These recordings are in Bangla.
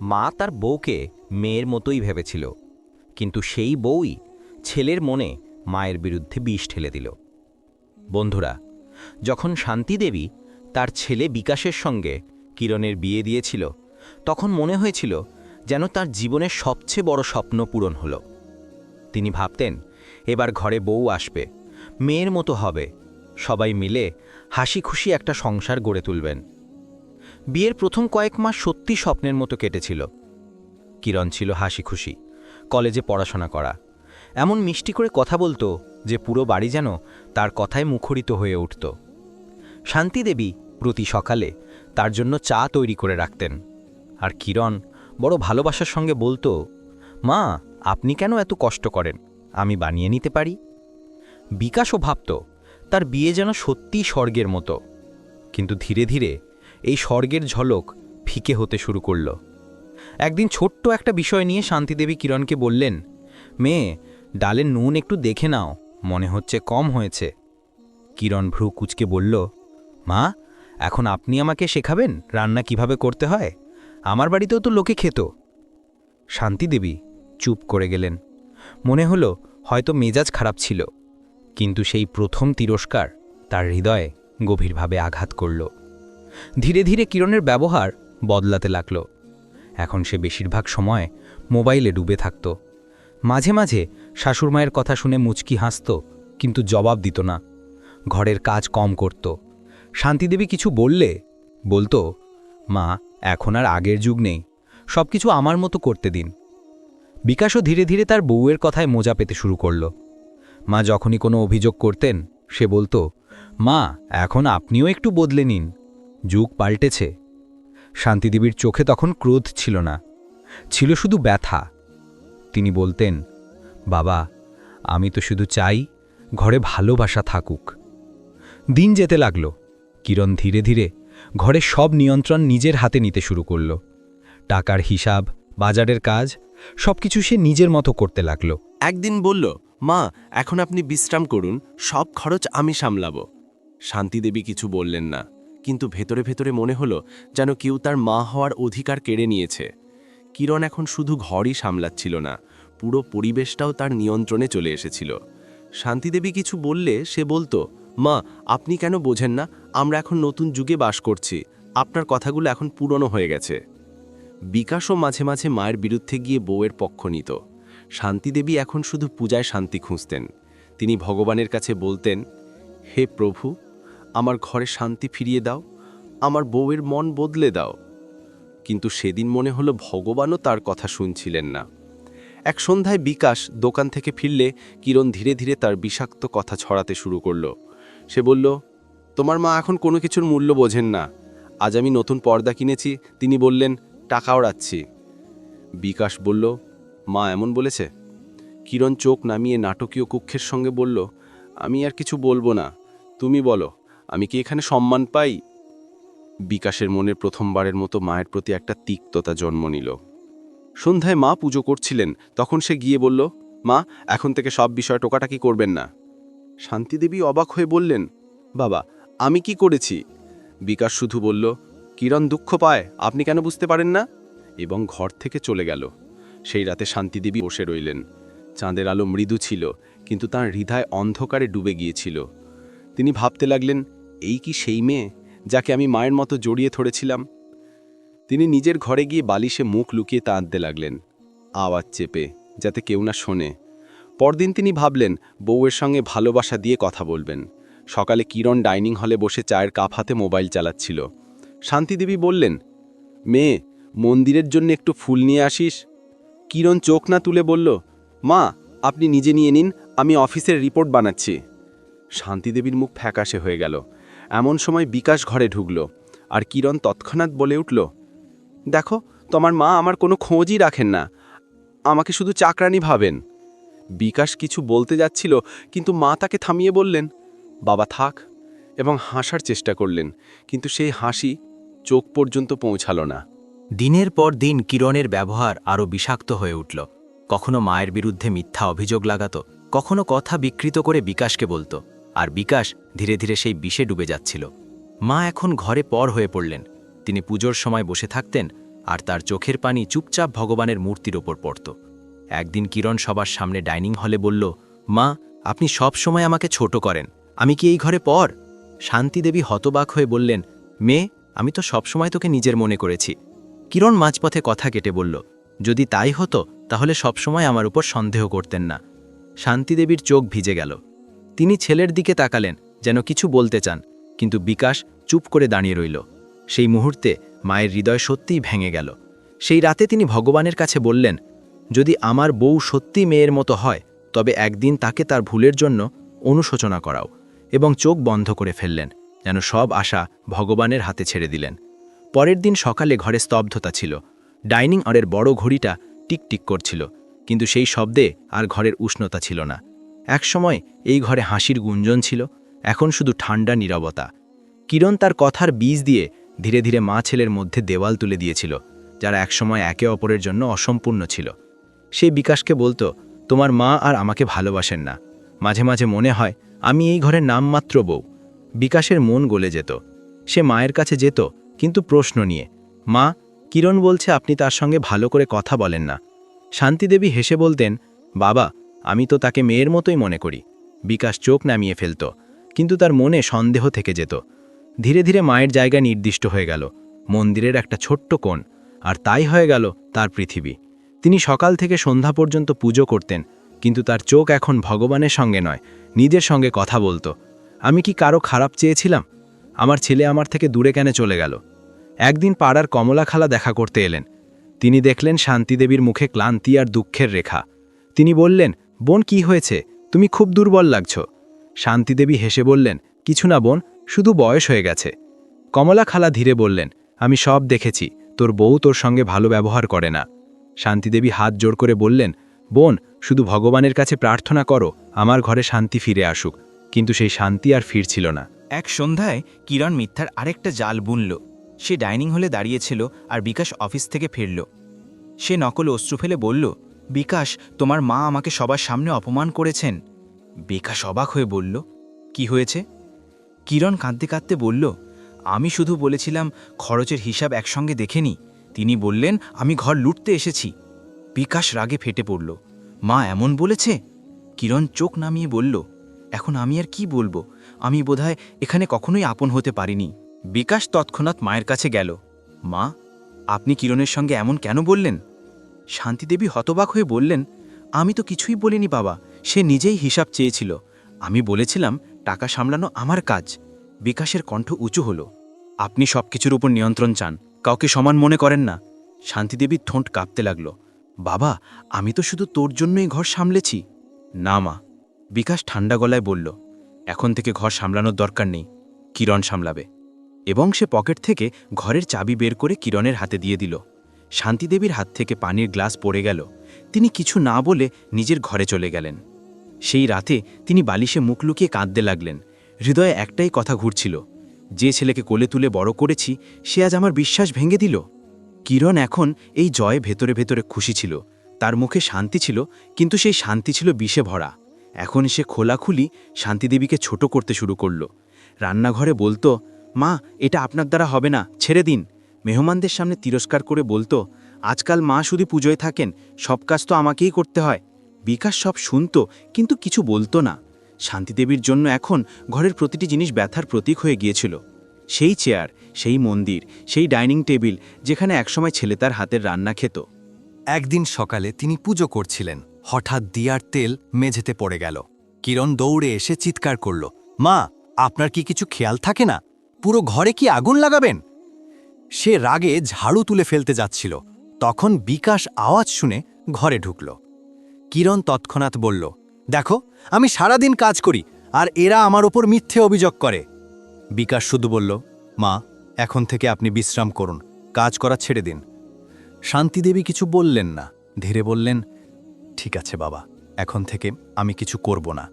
মা তার বউকে মেয়ের মতোই ভেবেছিল। কিন্তু সেই বউই ছেলের মনে মায়ের বিরুদ্ধে বিষ ঠেলে দিল। বন্ধুরা, যখন শান্তি দেবী তার ছেলে বিকাশের সঙ্গে কিরণের বিয়ে দিয়েছিল, তখন মনে হয়েছিল যেন তার জীবনের সবচেয়ে বড় স্বপ্ন পূরণ হল। তিনি ভাবতেন, এবার ঘরে বউ আসবে, মেয়ের মতো হবে, সবাই মিলে হাসি খুশি একটা সংসার গড়ে তুলবেন। বিয়ের প্রথম কয়েক মাস সত্যি স্বপ্নের মতো কেটেছিল। কিরণ ছিল হাসি খুশি কলেজে পড়াশোনা করা। এমন মিষ্টি করে কথা বলতো যে পুরো বাড়ি যেন তার কথায় মুখরিত হয়ে উঠত। শান্তি দেবী প্রতি সকালে তার জন্য চা তৈরি করে রাখতেন। আর কিরণ বড় ভালোবাসার সঙ্গে বলতো, মা, আপনি কেন এত কষ্ট করেন? আমি বানিয়ে নিতে পারি? বিকাশও ভাবত, তার বিয়ে যেন সত্যিই স্বর্গের মতো। কিন্তু ধীরে ধীরে এই স্বর্গের ঝলক ফিকে হতে শুরু করল। একদিন ছোট্ট একটা বিষয় নিয়ে শান্তিদেবী কিরণকে বললেন, মেয়ে, ডালের নুন একটু দেখে নাও, মনে হচ্ছে কম হয়েছে। কিরণ ভ্রু কুচকে বলল, মা, এখন আপনি আমাকে শেখাবেন রান্না কীভাবে করতে হয়? আমার বাড়িতেও তো লোকে খেত। শান্তিদেবী চুপ করে গেলেন। মনে হলো হয়তো মেজাজ খারাপ ছিল, কিন্তু সেই প্রথম তিরস্কার তার হৃদয়ে গভীরভাবে আঘাত করল। ধীরে ধীরে কিরণের ব্যবহার বদলাতে লাগল। এখন সে বেশিরভাগ সময় মোবাইলে ডুবে থাকত। মাঝে মাঝে শাশুড়মায়ের কথা শুনে মুচকি হাসত, কিন্তু জবাব দিত না। ঘরের কাজ কম করত। শান্তিদেবী কিছু বললে, বলতো, মা, এখন আর আগের যুগ নেই। সব কিছু আমার মতো করতে দিন। বিকাশও ধীরে ধীরে তার বউয়ের কথায় মোজা পেতে শুরু করল। মা যখনই কোনো অভিযোগ করতেন, সে বলতো, মা, এখন আপনিও একটু বদলে নিন। যুগ পাল্টেছে। শান্তিদেবীর চোখে তখন ক্রোধ ছিল না, ছিল শুধু ব্যথা। তিনি বলতেন, বাবা, আমি তো শুধু চাই ঘরে ভালোবাসা থাকুক। দিন যেতে লাগল। কিরণ ধীরে ধীরে ঘরে সব নিয়ন্ত্রণ নিজের হাতে নিতে শুরু করল। টাকার হিসাব, বাজারের কাজ, সবকিছু সে নিজের মতো করতে লাগল। একদিন বলল, মা, এখন আপনি বিশ্রাম করুন, সব খরচ আমি সামলাব। শান্তিদেবী কিছু বললেন না। কিন্তু ভেতরে ভেতরে মনে হলো যেন কেউ তার মা হওয়ার অধিকার কেড়ে নিয়েছে। কিরণ এখন শুধু ঘরই সামলাচ্ছিল না, পুরো পরিবেশটাও তার নিয়ন্ত্রণে চলে এসেছিল। শান্তিদেবী কিছু বললে সে বলতো, মা, আপনি কেন বোঝেন না? আমরা এখন নতুন যুগে বাস করছি। আপনার কথাগুলো এখন পুরনো হয়ে গেছে। বিকাশও মাঝে মাঝে মায়ের বিরুদ্ধে গিয়ে বউয়ের পক্ষ নিত। শান্তিদেবী এখন শুধু পূজায় শান্তি খুঁজতেন। তিনি ভগবানের কাছে বলতেন, হে প্রভু আমার ঘরে শান্তি ফিরিয়ে দাও, আমার বউয়ের মন বদলে দাও। কিন্তু সেদিন মনে হলো ভগবানও তার কথা শুনছিলেন না। এক সন্ধ্যায় বিকাশ দোকান থেকে ফিরলে কিরণ ধীরে ধীরে তার বিষাক্ত কথা ছড়াতে শুরু করল। সে বলল, তোমার মা এখন কোনো কিছুর মূল্য বোঝেন না। আজ আমি নতুন পর্দা কিনেছি, তিনি বললেন টাকাও রাখছি বিকাশ বলল, মা এমন বলেছে? কিরণ চোখ নামিয়ে নাটকীয় কুক্ষের সঙ্গে বলল, আমি আর কিছু বলব না, তুমি বলো। আমি কি এখানে সম্মান পাই? বিকাশের মনে প্রথমবারের মতো মায়ের প্রতি একটা তিক্ততা জন্ম নিল। সন্ধ্যায় মা পুজো করছিলেন, তখন সে গিয়ে বলল, মা, এখন থেকে সব বিষয় টোকাটাকি করবেন না। শান্তিদেবী অবাক হয়ে বললেন, বাবা, আমি কি করেছি? বিকাশ শুধু বলল, কিরণ দুঃখ পায়, আপনি কেন বুঝতে পারেন না? এবং ঘর থেকে চলে গেল। সেই রাতে শান্তিদেবী বসে রইলেন। চাঁদের আলো মৃদু ছিল, কিন্তু তার হৃদয় অন্ধকারে ডুবে গিয়েছিল। তিনি ভাবতে লাগলেন এই কি সেই মেয়ে যাকে আমি মায়ের মতো জড়িয়ে ধরেছিলাম? তিনি নিজের ঘরে গিয়ে বালিশে মুখ লুকিয়ে কাঁদতে লাগলেন, আওয়াজ চেপে, যাতে কেউ না শোনে। পরদিন তিনি ভাবলেন, বউয়ের সঙ্গে ভালোবাসা দিয়ে কথা বলবেন। সকালে কিরণ ডাইনিং হলে বসে চায়ের কাপ হাতে মোবাইল চালাচ্ছিল। শান্তিদেবী বললেন, মেয়ে, মন্দিরের জন্য একটু ফুল নিয়ে আসিস? কিরণ চোখ না তুলে বলল, মা, আপনি নিজে নিয়ে নিন, আমি অফিসের রিপোর্ট বানাচ্ছি। শান্তিদেবীর মুখ ফ্যাকাশে হয়ে গেল। এমন সময় বিকাশ ঘরে ঢুকল, আর কিরণ তৎক্ষণাৎ বলে উঠল, দেখো, তোমার মা আমার কোনো খোঁজই রাখেন না, আমাকে শুধু চাকরানি ভাবেন। বিকাশ কিছু বলতে যাচ্ছিল, কিন্তু মা তাকে থামিয়ে বললেন, বাবা, থাক। এবং হাসার চেষ্টা করলেন, কিন্তু সেই হাসি চোখ পর্যন্ত পৌঁছালো না। দিনের পর দিন কিরণের ব্যবহার আরও বিষাক্ত হয়ে উঠল। কখনো মায়ের বিরুদ্ধে মিথ্যা অভিযোগ লাগাত, কখনো কথা বিকৃত করে বিকাশকে বলতো। আর বিকাশ ধীরে ধীরে সেই বিষে ডুবে যাচ্ছিল। মা এখন ঘরে পর হয়ে পড়লেন। তিনি পুজোর সময় বসে থাকতেন আর তার চোখের পানি চুপচাপ ভগবানের মূর্তির ওপর পড়ত। একদিন কিরণ সবার সামনে ডাইনিং হলে বলল, মা, আপনি সব সময় আমাকে ছোট করেন। আমি কি এই ঘরে পর? শান্তিদেবী হতবাক হয়ে বললেন, মেয়ে, আমি তো সবসময় তোকে নিজের মনে করেছি। কিরণ মাঝপথে কথা কেটে বলল, যদি তাই হতো, তাহলে সবসময় আমার উপর সন্দেহ করতেন না। শান্তিদেবীর চোখ ভিজে গেল। তিনি ছেলের দিকে তাকালেন, যেন কিছু বলতে চান, কিন্তু বিকাশ চুপ করে দাঁড়িয়ে রইল। সেই মুহূর্তে মায়ের হৃদয় সত্যিই ভেঙে গেল। সেই রাতে তিনি ভগবানের কাছে বললেন, যদি আমার বউ সত্যি মেয়ের মতো হয়, তবে একদিন তাকে তার ভুলের জন্য অনুশোচনা করাও এবং চোখ বন্ধ করে ফেললেন, যেন সব আশা ভগবানের হাতে ছেড়ে দিলেন। পরের দিন সকালে ঘরে স্তব্ধতা ছিল। ডাইনিং হলের বড় ঘড়িটা টিকটিক করছিল, কিন্তু সেই শব্দে আর ঘরের উষ্ণতা ছিল না। একসময় এই ঘরে হাসির গুঞ্জন ছিল, এখন শুধু ঠান্ডা নীরবতা। কিরণ তার কথার বীজ দিয়ে ধীরে ধীরে মা ছেলের মধ্যে দেওয়াল তুলে দিয়েছিল, যারা একসময় একে অপরের জন্য অসম্পূর্ণ ছিল। সেই বিকাশকে বলতো, তোমার মা আর আমাকে ভালোবাসেন না। মাঝে মাঝে মনে হয়, আমি এই ঘরের নামমাত্র বউ। বিকাশের মন গলে যেত। সে মায়ের কাছে যেত, কিন্তু প্রশ্ন নিয়ে, মা, কিরণ বলছে আপনি তার সঙ্গে ভালো করে কথা বলেন না। শান্তিদেবী হেসে বলতেন, বাবা আমি তো তাকে মেয়ের মতোই মনে করি। বিকাশ চোখ নামিয়ে ফেলত, কিন্তু তার মনে সন্দেহ থেকে যেত। ধীরে ধীরে মায়ের জায়গা নির্দিষ্ট হয়ে গেল, মন্দিরের একটা ছোট্ট কোণ, আর তাই হয়ে গেল তার পৃথিবী। তিনি সকাল থেকে সন্ধ্যা পর্যন্ত পুজো করতেন, কিন্তু তার চোখ এখন ভগবানের সঙ্গে নয়, নিজের সঙ্গে কথা বলতো। আমি কি কারও খারাপ চেয়েছিলাম? আমার ছেলে আমার থেকে দূরে কেন চলে গেল? একদিন পাড়ার কমলা খালা দেখা করতে এলেন। তিনি দেখলেন শান্তিদেবীর মুখে ক্লান্তি আর দুঃখের রেখা। তিনি বললেন বোন, কি হয়েছে? তুমি খুব দুর্বল লাগছ। শান্তিদেবী হেসে বললেন, কিছু না বোন, শুধু বয়স হয়ে গেছে। কমলা খালা ধীরে বললেন, আমি সব দেখেছি, তোর বউ তোর সঙ্গে ভালো ব্যবহার করে না। শান্তিদেবী হাত জোর করে বললেন, বোন, শুধু ভগবানের কাছে প্রার্থনা করো, আমার ঘরে শান্তি ফিরে আসুক। কিন্তু সেই শান্তি আর ফিরছিল না। এক সন্ধ্যায় কিরণ মিথ্যার আরেকটা জাল বুনল। সে ডাইনিং হলে দাঁড়িয়েছিল আর বিকাশ অফিস থেকে ফিরল। সে নকল অশ্রু ফেলে বলল বিকাশ, তোমার মা আমাকে সবার সামনে অপমান করেছেন। বিকাশ অবাক হয়ে বলল, কি হয়েছে? কিরণ কাঁদতে কাঁদতে বলল, আমি শুধু বলেছিলাম খরচের হিসাব একসঙ্গে দেখেনি তিনি বললেন, আমি ঘর লুটতে এসেছি। বিকাশ রাগে ফেটে পড়ল, মা এমন বলেছে? কিরণ চোখ নামিয়ে বলল, এখন আমি আর কি বলব? আমি বোধহয় এখানে কখনোই আপন হতে পারিনি। বিকাশ তৎক্ষণাৎ মায়ের কাছে গেল, মা, আপনি কিরণের সঙ্গে এমন কেন বললেন? শান্তিদেবী হতবাক হয়ে বললেন, আমি তো কিছুই বলিনি বাবা, সে নিজেই হিসাব চেয়েছিল। আমি বলেছিলাম, টাকা সামলানো আমার কাজ। বিকাশের কণ্ঠ উঁচু হলো। আপনি সব কিছুর উপর নিয়ন্ত্রণ চান, কাউকে সমান মনে করেন না। শান্তিদেবীর ঠোঁট কাঁপতে লাগল। বাবা, আমি তো শুধু তোর জন্যই ঘর সামলেছি? না মা। বিকাশ ঠান্ডা গলায় বলল, এখন থেকে ঘর সামলানোর দরকার নেই, কিরণ সামলাবে। এবং সে পকেট থেকে ঘরের চাবি বের করে কিরণের হাতে দিয়ে দিল। শান্তিদেবীর হাত থেকে পানির গ্লাস পড়ে গেল। তিনি কিছু না বলে নিজের ঘরে চলে গেলেন। সেই রাতে তিনি বালিশে মুখ লুকিয়ে কাঁদতে লাগলেন। হৃদয়ে একটাই কথা ঘুরছিল, যে ছেলেকে কোলে তুলে বড় করেছি, সে আজ আমার বিশ্বাস ভেঙে দিল? কিরণ এখন এই জয়ে ভেতরে ভেতরে খুশি ছিল। তার মুখে শান্তি ছিল, কিন্তু সেই শান্তি ছিল বিষে ভরা। এখন সে খোলাখুলি শান্তিদেবীকে ছোট করতে শুরু করল। রান্নাঘরে বলতো, মা, এটা আপনার দ্বারা হবে না, ছেড়ে দিন। মেহমানদের সামনে তিরস্কার করে বলতো, আজকাল মা শুধু পুজোয় থাকেন, সব কাজ তো আমাকেই করতে হয়। বিকাশ সব শুনত, কিন্তু কিছু বলতো না। শান্তিদেবীর জন্য এখন ঘরের প্রতিটি জিনিস ব্যথার প্রতীক হয়ে গিয়েছিল। সেই চেয়ার, সেই মন্দির, সেই ডাইনিং টেবিল, যেখানে একসময় ছেলে তার হাতের রান্না খেত। একদিন সকালে তিনি পুজো করছিলেন। হঠাৎ দিয়ার তেল মেঝেতে পড়ে গেল। কিরণ দৌড়ে এসে চিৎকার করল, মা, আপনার কি কিছু খেয়াল থাকে না? পুরো ঘরে কি আগুন লাগাবেন? সে রাগে ঝাড়ু তুলে ফেলতে যাচ্ছিল। তখন বিকাশ আওয়াজ শুনে ঘরে ঢুকল। কিরণ তৎক্ষণাৎ বলল, দেখো, আমি সারাদিন কাজ করি, আর এরা আমার ওপর মিথ্যে অভিযোগ করে। বিকাশ শুধু বলল, মা, এখন থেকে আপনি বিশ্রাম করুন, কাজ করা ছেড়ে দিন। শান্তিদেবী কিছু বললেন না, ধীরে বললেন, ঠিক আছে বাবা, এখন থেকে আমি কিছু করব না।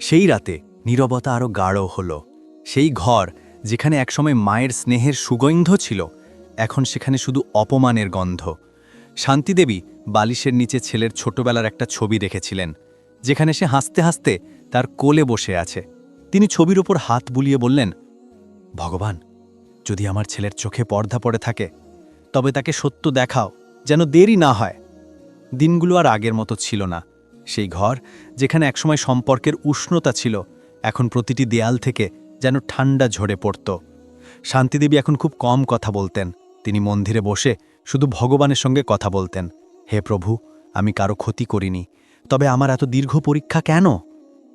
সেই রাতে নীরবতা আরও গাঢ় হলো। সেই ঘর যেখানে একসময় মায়ের স্নেহের সুগন্ধ ছিল, এখন সেখানে শুধু অপমানের গন্ধ। শান্তিদেবী বালিশের নিচে ছেলের ছোটবেলার একটা ছবি রেখেছিলেন যেখানে সে হাসতে হাসতে তার কোলে বসে আছে। তিনি ছবির ওপর হাত বুলিয়ে বললেন, ভগবান, যদি আমার ছেলের চোখে পর্দা পড়ে থাকে, তবে তাকে সত্য দেখাও, যেন দেরি না হয়। দিনগুলো আর আগের মতো ছিল না। সেই ঘর, যেখানে একসময় সম্পর্কের উষ্ণতা ছিল, এখন প্রতিটি দেয়াল থেকে যেন ঠান্ডা ঝরে পড়ত। শান্তিদেবী এখন খুব কম কথা বলতেন। তিনি মন্দিরে বসে শুধু ভগবানের সঙ্গে কথা বলতেন। হে প্রভু, আমি কারও ক্ষতি করিনি, তবে আমার এত দীর্ঘ পরীক্ষা কেন?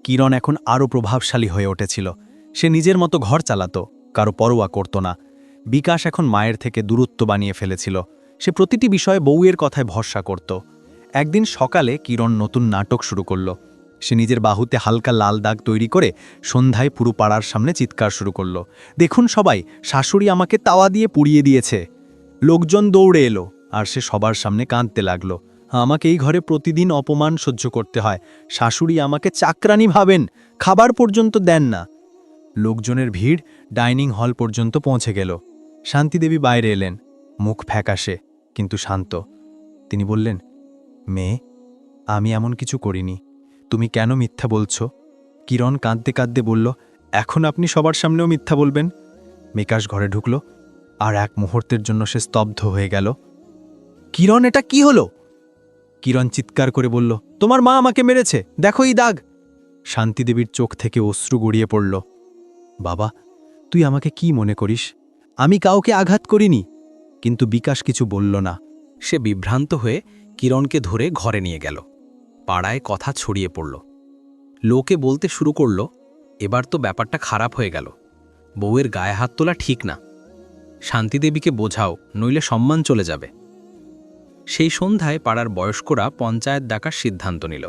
কিরণ এখন আরও প্রভাবশালী হয়ে উঠেছিল। সে নিজের মতো ঘর চালাত, কারও পরোয়া করত না। বিকাশ এখন মায়ের থেকে দূরত্ব বানিয়ে ফেলেছিল। সে প্রতিটি বিষয়ে বউয়ের কথায় ভরসা করত। একদিন সকালে কিরণ নতুন নাটক শুরু করল। সে নিজের বাহুতে হালকা লাল দাগ তৈরি করে সন্ধ্যায় পুরো পাড়ার সামনে চিৎকার শুরু করল। দেখুন সবাই, শাশুড়ি আমাকে তাওয়া দিয়ে পুড়িয়ে দিয়েছে। লোকজন দৌড়ে এলো আর সে সবার সামনে কাঁদতে লাগল। আমাকে এই ঘরে প্রতিদিন অপমান সহ্য করতে হয়। শাশুড়ি আমাকে চাকরানি ভাবেন, খাবার পর্যন্ত দেন না। লোকজনের ভিড় ডাইনিং হল পর্যন্ত পৌঁছে গেল। শান্তিদেবী বাইরে এলেন। মুখ ফ্যাকাশে, কিন্তু শান্ত। তিনি বললেন, মেয়ে, আমি এমন কিছু করিনি। তুমি কেন মিথ্যা বলছো? কিরণ কাঁদতে কাঁদতে বলল, এখন আপনি সবার সামনেও মিথ্যা বলবেন? মেকাশ ঘরে ঢুকল, আর এক মুহূর্তের জন্য সে স্তব্ধ হয়ে গেল। কিরণ, এটা কি হলো? কিরণ চিৎকার করে বলল, তোমার মা আমাকে মেরেছে, দেখো এই দাগ! শান্তিদেবীর চোখ থেকে অশ্রু গড়িয়ে পড়ল। বাবা, তুই আমাকে কি মনে করিস? আমি কাউকে আঘাত করিনি। কিন্তু বিকাশ কিছু বলল না। সে বিভ্রান্ত হয়ে কিরণকে ধরে ঘরে নিয়ে গেল। পাড়ায় কথা ছড়িয়ে পড়ল। লোকে বলতে শুরু করল, এবার তো ব্যাপারটা খারাপ হয়ে গেল। বউয়ের গায়ে হাত তোলা ঠিক না। শান্তিদেবীকে বোঝাও, নইলে সম্মান চলে যাবে। সেই সন্ধ্যায় পাড়ার বয়স্করা পঞ্চায়েত ডাকার সিদ্ধান্ত নিল।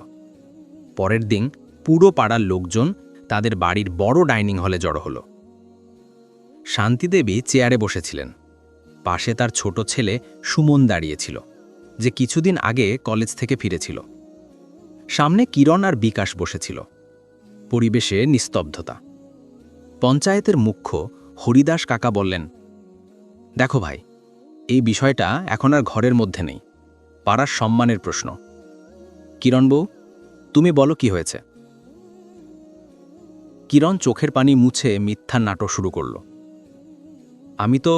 পরের দিন পুরো পাড়ার লোকজন তাদের বাড়ির বড় ডাইনিং হলে জড়ো হল। শান্তিদেবী চেয়ারে বসেছিলেন। পাশে তার ছোট ছেলে সুমন দাঁড়িয়েছিল যে কিছুদিন আগে কলেজ থেকে ফিরেছিল। সামনে কিরণ আর বিকাশ বসেছিল। পরিবেশে নিস্তব্ধতা। পঞ্চায়েতের মুখ্য হরিদাস কাকা বললেন, দেখো ভাই, এই বিষয়টা এখন আর ঘরের মধ্যে নেই। পাড়ার সম্মানের প্রশ্ন। কিরণ বউ, তুমি বলো কি হয়েছে? কিরণ চোখের পানি মুছে মিথ্যার নাটক শুরু করল। আমি তো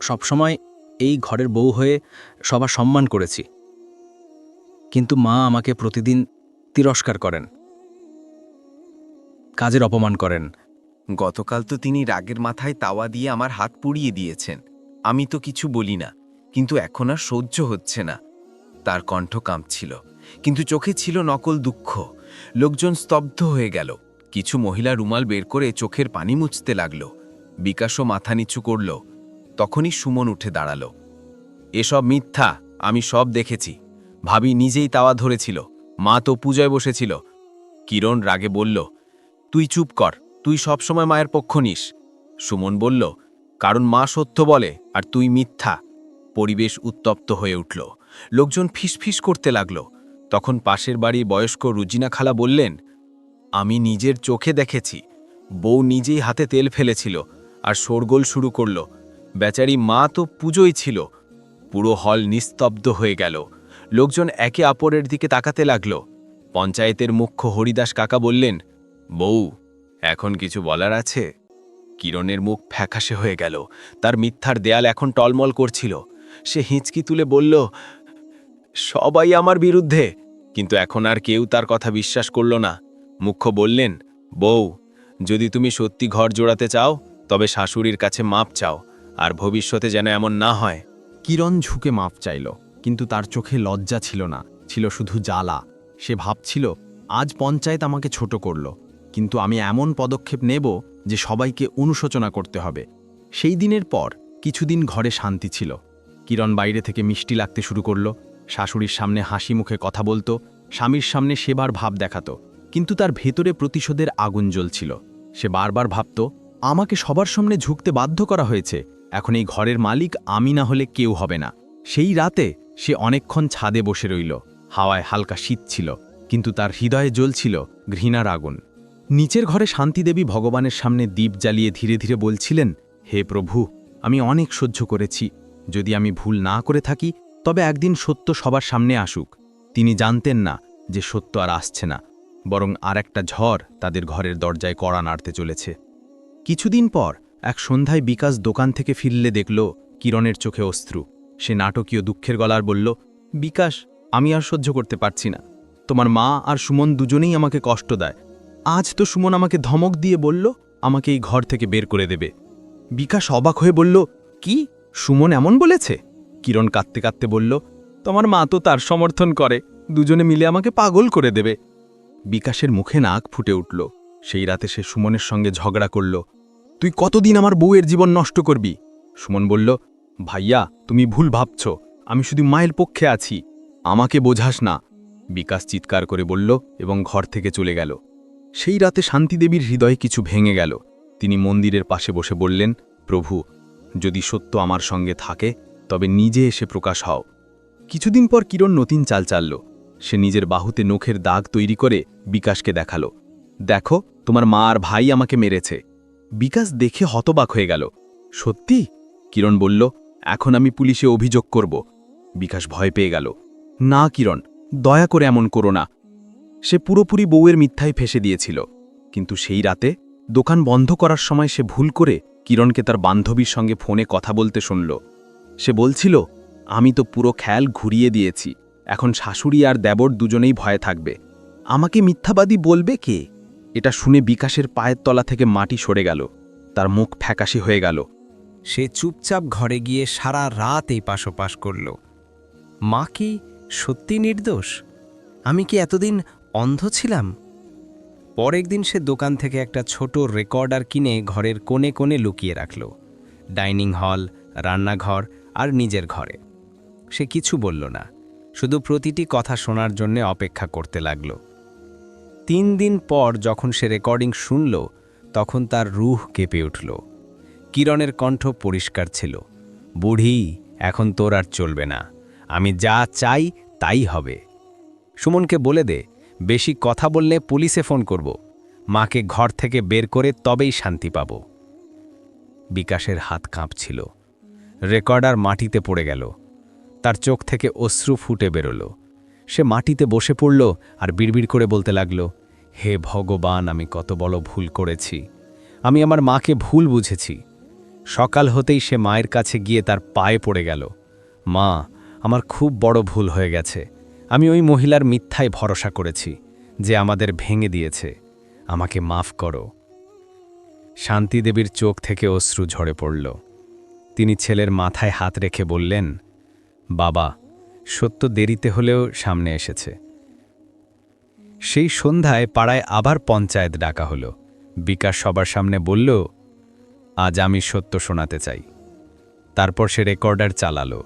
সবসময় এই ঘরের বউ হয়ে সবার সম্মান করেছি। কিন্তু মা আমাকে প্রতিদিন তিরস্কার করেন। কাজের অপমান করেন। গতকাল তো তিনি রাগের মাথায় তাওয়া দিয়ে আমার হাত পুড়িয়ে দিয়েছেন। আমি তো কিছু বলি না, কিন্তু এখন আর সহ্য হচ্ছে না। তার কণ্ঠ কাঁপছিল, কিন্তু চোখে ছিল নকল দুঃখ। লোকজন স্তব্ধ হয়ে গেল। কিছু মহিলা রুমাল বের করে চোখের পানি মুছতে লাগল। বিকাশও মাথা নিচু করল। তখনই সুমন উঠে দাঁড়াল। এসব মিথ্যা, আমি সব দেখেছি। ভাবি নিজেই তাওয়া ধরেছিল। মা তো পূজায় বসেছিল। কিরণ রাগে বলল, তুই চুপ কর, তুই সবসময় মায়ের পক্ষ নিস। সুমন বলল, কারণ মা সত্য বলে আর তুই মিথ্যা। পরিবেশ উত্তপ্ত হয়ে উঠল। লোকজন ফিসফিস করতে লাগল। তখন পাশের বাড়ির বয়স্ক রুজিনা খালা বললেন, আমি নিজের চোখে দেখেছি। বউ নিজেই হাতে তেল ফেলেছিল আর শোরগোল শুরু করল। বেচারি মা তো পুজোই ছিল। পুরো হল নিস্তব্ধ হয়ে গেল। লোকজন একে অপরের দিকে তাকাতে লাগল। পঞ্চায়েতের মুখ্য হরিদাস কাকা বললেন, বউ, এখন কিছু বলার আছে? কিরণের মুখ ফ্যাকাশে হয়ে গেল। তার মিথ্যার দেয়াল এখন টলমল করছিল। সে হিঁচকি তুলে বলল, সবাই আমার বিরুদ্ধে। কিন্তু এখন আর কেউ তার কথা বিশ্বাস করল না। মুখ্য বললেন, বউ, যদি তুমি সত্যি ঘর জোড়াতে চাও, তবে শাশুড়ির কাছে মাপ চাও, আর ভবিষ্যতে যেন এমন না হয়। কিরণ ঝুঁকে মাপ চাইল। কিন্তু তার চোখে লজ্জা ছিল না, ছিল শুধু জ্বালা। সে ভাবছিল, আজ পঞ্চায়েত আমাকে ছোট করল, কিন্তু আমি এমন পদক্ষেপ নেব যে সবাইকে অনুশোচনা করতে হবে। সেই দিনের পর কিছুদিন ঘরে শান্তি ছিল। কিরণ বাইরে থেকে মিষ্টি লাগতে শুরু করল, শাশুড়ির সামনে হাসি মুখে কথা বলতো, স্বামীর সামনে সেবার ভাব দেখাতো, কিন্তু তার ভেতরে প্রতিশোধের আগুন জ্বলছিল। সে বারবার ভাবত, আমাকে সবার সামনে ঝুঁকতে বাধ্য করা হয়েছে, এখন এই ঘরের মালিক আমি না হলে কেউ হবে না। সেই রাতে সে অনেকক্ষণ ছাদে বসে রইল। হাওয়ায় হালকা শীত ছিল, কিন্তু তার হৃদয়ে জ্বলছিল ঘৃণার আগুন। নিচের ঘরে শান্তিদেবী ভগবানের সামনে দীপ জ্বালিয়ে ধীরে ধীরে বলছিলেন, হে প্রভু, আমি অনেক সহ্য করেছি। যদি আমি ভুল না করে থাকি, তবে একদিন সত্য সবার সামনে আসুক। তিনি জানতেন না যে সত্য আর আসছে না, বরং আর একটা ঝড় তাদের ঘরের দরজায় কড়া নাড়তে চলেছে। কিছুদিন পর এক সন্ধ্যায় বিকাশ দোকান থেকে ফিরলে দেখল, কিরণের চোখে অশ্রু। সে নাটকীয় দুঃখের গলার বলল, বিকাশ, আমি আর সহ্য করতে পারছি না। তোমার মা আর সুমন দুজনেই আমাকে কষ্ট দেয়। আজ তো সুমন আমাকে ধমক দিয়ে বলল, আমাকে এই ঘর থেকে বের করে দেবে। বিকাশ অবাক হয়ে বলল, কি? সুমন এমন বলেছে? কিরণ কাঁদতে কাঁদতে বলল, তোমার মা তো তার সমর্থন করে, দুজনে মিলে আমাকে পাগল করে দেবে। বিকাশের মুখে নাক ফুটে উঠল। সেই রাতে সে সুমনের সঙ্গে ঝগড়া করল, তুই কতদিন আমার বউয়ের জীবন নষ্ট করবি? সুমন বলল ভাইয়া, তুমি ভুল ভাবছ। আমি শুধু মায়ের পক্ষে আছি। আমাকে বোঝাস না। বিকাশ চিৎকার করে বলল এবং ঘর থেকে চলে গেল। সেই রাতে শান্তিদেবীর হৃদয়ে কিছু ভেঙে গেল। তিনি মন্দিরের পাশে বসে বললেন, প্রভু, যদি সত্য আমার সঙ্গে থাকে, তবে নিজে এসে প্রকাশ হও। কিছুদিন পর কিরণ নতুন চাল চালল। সে নিজের বাহুতে নখের দাগ তৈরি করে বিকাশকে দেখাল। দেখো, তোমার মা আর ভাই আমাকে মেরেছে। বিকাশ দেখে হতবাক হয়ে গেল। সত্যি? কিরণ বলল এখন আমি পুলিশে অভিযোগ করব। বিকাশ ভয় পেয়ে গেল। না, কিরণ, দয়া করে এমন করো না। সে পুরোপুরি বউয়ের মিথ্যায় ফেসে দিয়েছিল। কিন্তু সেই রাতে দোকান বন্ধ করার সময় সে ভুল করে কিরণকে তার বান্ধবীর সঙ্গে ফোনে কথা বলতে শুনল। সে বলছিল, আমি তো পুরো খেয়াল ঘুরিয়ে দিয়েছি। এখন শাশুড়ি আর দেবর দুজনেই ভয়ে থাকবে। আমাকে মিথ্যাবাদী বলবে কে? এটা শুনে বিকাশের পায়ের তলা থেকে মাটি সরে গেল। তার মুখ ফ্যাকাশি হয়ে গেল। সে চুপচাপ ঘরে গিয়ে সারা রাত এই পাশোপাশ করল। মা কি সত্যি নির্দোষ? আমি কি এতদিন অন্ধ ছিলাম? পরের দিন সে দোকান থেকে একটা ছোট রেকর্ডার কিনে ঘরের কোণে কোণে লুকিয়ে রাখল। ডাইনিং হল, রান্নাঘর আর নিজের ঘরে। সে কিছু বলল না, শুধু প্রতিটি কথা শোনার জন্য অপেক্ষা করতে লাগল। তিন দিন পর যখন সে রেকর্ডিং শুনল, তখন তার রুহ কেঁপে উঠল। কিরণের কণ্ঠ পরিষ্কার ছিল। বুড়ি, এখন তোর আর চলবে না। আমি যা চাই তাই হবে। সুমনকে বলে দে, বেশি কথা বললে পুলিশে ফোন করব। মাকে ঘর থেকে বের করে তবেই শান্তি পাব। বিকাশের হাত কাঁপছিল। রেকর্ডার মাটিতে পড়ে গেল। তার চোখ থেকে অশ্রু ফুটে বেরোল। সে মাটিতে বসে পড়ল আর বিড়বিড় করে বলতে লাগল, হে ভগবান, আমি কত বড় ভুল করেছি। আমি আমার মাকে ভুল বুঝেছি। সকাল হতেই সে মায়ের কাছে গিয়ে তার পায়ে পড়ে গেল। মা, আমার খুব বড় ভুল হয়ে গেছে। আমি ওই মহিলার মিথ্যায় ভরসা করেছি, যে আমাদের ভেঙে দিয়েছে। আমাকে মাফ করো শান্তিদেবীর চোখ থেকে অশ্রু ঝরে পড়ল। তিনি ছেলের মাথায় হাত রেখে বললেন, বাবা, সত্য দেরিতে হলেও সামনে এসেছে। সেই সন্ধ্যায় পাড়ায় আবার পঞ্চায়েত ডাকা হলো। বিকাশ সবার সামনে বলল আজ আমি সত্য শোনাতে চাই। তারপর সে রেকর্ডার চালালো।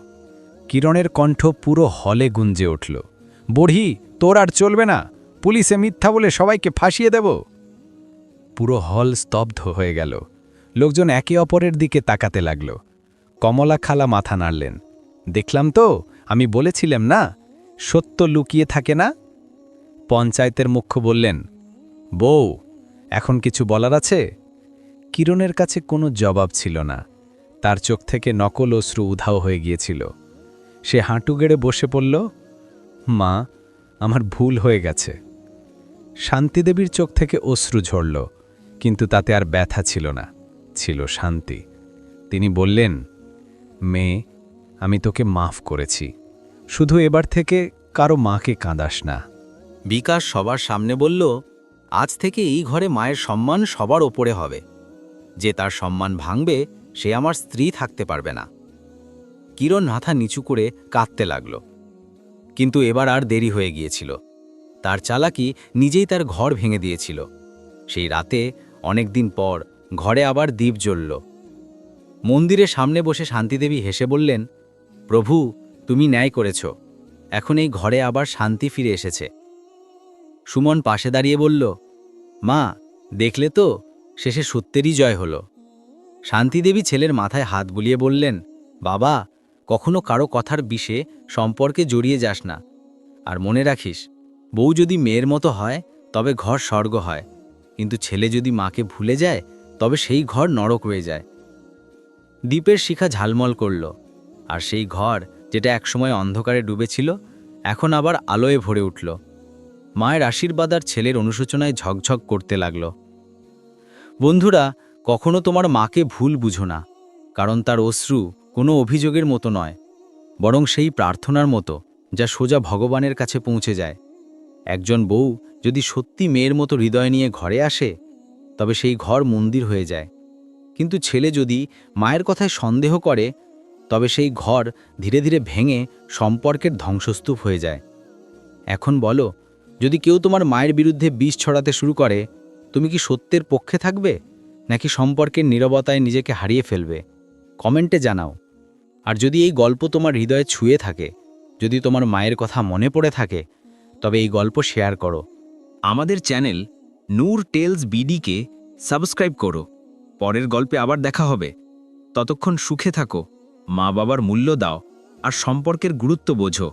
কিরণের কণ্ঠ পুরো হলে গুঞ্জে উঠল। বড়ি, তোর আর চলবে না। পুলিশে মিথ্যা বলে সবাইকে ফাঁসিয়ে দেব। পুরো হল স্তব্ধ হয়ে গেল। লোকজন একে অপরের দিকে তাকাতে লাগল। কমলা খালা মাথা নাড়লেন। দেখলাম তো, আমি বলেছিলাম না, সত্য লুকিয়ে থাকে না? পঞ্চায়েতের মুখ্য বললেন, বউ, এখন কিছু বলার আছে? কিরণের কাছে কোনো জবাব ছিল না। তার চোখ থেকে নকল অশ্রু উধাও হয়ে গিয়েছিল। সে হাঁটু গেড়ে বসে পড়ল, মা, আমার ভুল হয়ে গেছে। শান্তিদেবীর চোখ থেকে অশ্রু ঝরল, কিন্তু তাতে আর ব্যথা ছিল না, ছিল শান্তি। তিনি বললেন মেয়ে আমি তোকে মাফ করেছি। শুধু এবার থেকে কারও মাকে কাঁদাস না। বিকাশ সবার সামনে বলল, আজ থেকে এই ঘরে মায়ের সম্মান সবার ওপরে হবে। যে তার সম্মান ভাঙবে, সে আমার স্ত্রী থাকতে পারবে না। কিরণ মাথা নিচু করে কাঁদতে লাগল। কিন্তু এবার আর দেরি হয়ে গিয়েছিল। তার চালাকি নিজেই তার ঘর ভেঙে দিয়েছিল। সেই রাতে অনেক দিন পর, ঘরে আবার দ্বীপ জ্বলল। মন্দিরের সামনে বসে শান্তিদেবী হেসে বললেন, প্রভু, তুমি ন্যায় করেছ। এখন এই ঘরে আবার শান্তি ফিরে এসেছে। সুমন পাশে দাঁড়িয়ে বলল, মা, দেখলে তো? শেষে সত্যেরই জয় হল। শান্তিদেবী ছেলের মাথায় হাত বুলিয়ে বললেন, বাবা, কখনো কারও কথার বিষে সম্পর্কে জড়িয়ে যাস না। আর মনে রাখিস, বউ যদি মেয়ের মতো হয়, তবে ঘর স্বর্গ হয়। কিন্তু ছেলে যদি মাকে ভুলে যায়, তবে সেই ঘর নরক হয়ে যায় দ্বীপের শিখা ঝালমল করল, আর সেই ঘর যেটা একসময় অন্ধকারে ডুবেছিল, এখন আবার আলোয় ভরে উঠল। মায়ের আশীর্বাদ আর ছেলের অনুশোচনায় ঝকঝক করতে লাগল। বন্ধুরা, কখনো তোমার মাকে ভুল বুঝো না, কারণ তার অশ্রু কোনো অভিযোগের মতো নয়, বরং সেই প্রার্থনার মতো, যা সোজা ভগবানের কাছে পৌঁছে যায়। একজন বউ যদি সত্যি মেয়ের মতো হৃদয় নিয়ে ঘরে আসে, তবে সেই ঘর মন্দির হয়ে যায়। কিন্তু ছেলে যদি মায়ের কথায় সন্দেহ করে, তবে সেই ঘর ধীরে ধীরে ভেঙে সম্পর্কের ধ্বংসস্তূপ হয়ে যায়। এখন বলো, যদি কেউ তোমার মায়ের বিরুদ্ধে বিষ ছড়াতে শুরু করে তুমি কি সত্যের পক্ষে থাকবে? নাকি সম্পর্কের নীরবতায় নিজেকে হারিয়ে ফেলবে? কমেন্টে জানাও। আর যদি এই গল্প তোমার হৃদয়ে ছুঁয়ে থাকে, যদি তোমার মায়ের কথা মনে পড়ে থাকে, তবে এই গল্প শেয়ার করো। আমাদের চ্যানেল নূর টেলস বিডিকে সাবস্ক্রাইব করো। পরের গল্পে আবার দেখা হবে। ততক্ষণ সুখে থাকো মা বাবার মূল্য দাও, আর সম্পর্কের গুরুত্ব বোঝো।